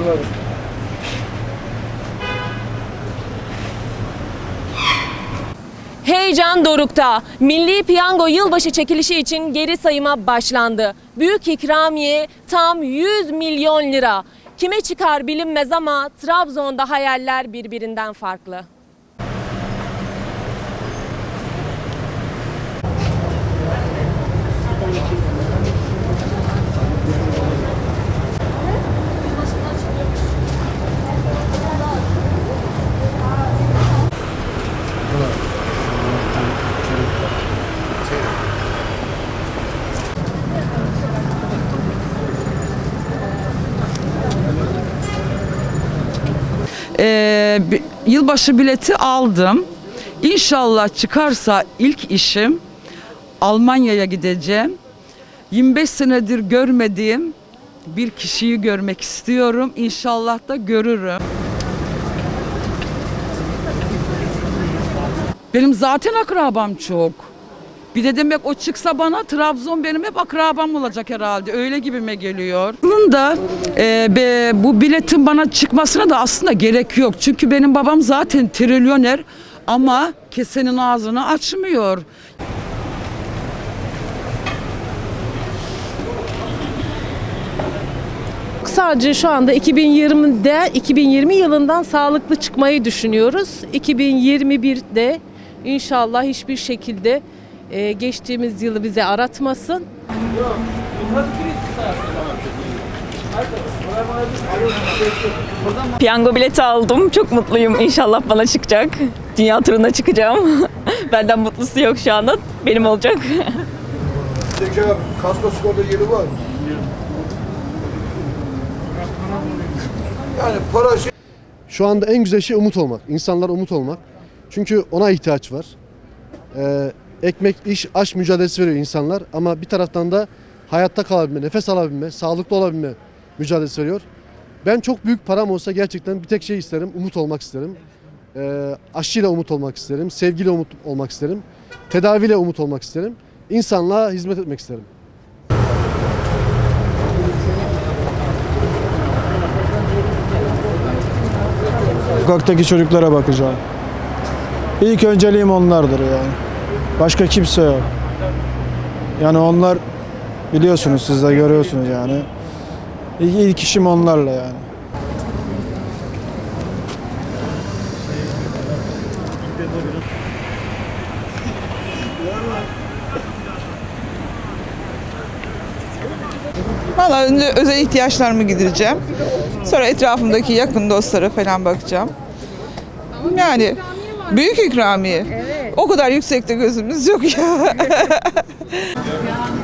Anladım. Heyecan dorukta. Milli Piyango yılbaşı çekilişi için geri sayıma başlandı. Büyük ikramiye tam 100 milyon lira. Kime çıkar bilinmez ama Trabzon'da hayaller birbirinden farklı. Bi- yılbaşı bileti aldım. İnşallah çıkarsa ilk işim Almanya'ya gideceğim. 25 senedir görmediğim bir kişiyi görmek istiyorum. İnşallah da görürüm. Benim zaten akrabam çok. Bir de demek o çıksa bana Trabzon benim hep akrabam olacak herhalde. Öyle gibime geliyor. Aslında e, be, bu biletin bana çıkmasına da aslında gerek yok. Çünkü benim babam zaten trilyoner ama kesenin ağzını açmıyor. Sadece şu anda 2020'de 2020 yılından sağlıklı çıkmayı düşünüyoruz. 2021'de inşallah hiçbir şekilde e, geçtiğimiz yılı bize aratmasın. Piyango bileti aldım. Çok mutluyum. İnşallah bana çıkacak. Dünya turuna çıkacağım. Benden mutlusu yok şu anda. Benim olacak. Zeki abi kasko skorda yeri var mı? Yani para şey... Şu anda en güzel şey umut olmak. İnsanlara umut olmak. Çünkü ona ihtiyaç var. Ee, ekmek, iş, aş mücadelesi veriyor insanlar. Ama bir taraftan da hayatta kalabilme, nefes alabilme, sağlıklı olabilme mücadelesi veriyor. Ben çok büyük param olsa gerçekten bir tek şey isterim. Umut olmak isterim. Ee, aşıyla umut olmak isterim. Sevgiyle umut olmak isterim. Tedaviyle umut olmak isterim. İnsanlığa hizmet etmek isterim. Sokaktaki çocuklara bakacağım. İlk önceliğim onlardır yani. Başka kimse yok. Yani onlar biliyorsunuz siz de görüyorsunuz yani. İlk, ilk işim onlarla yani. Valla önce özel ihtiyaçlarımı gidereceğim. Sonra etrafımdaki yakın dostlara falan bakacağım. Yani büyük ikramiye. O kadar yüksekte gözümüz yok ya.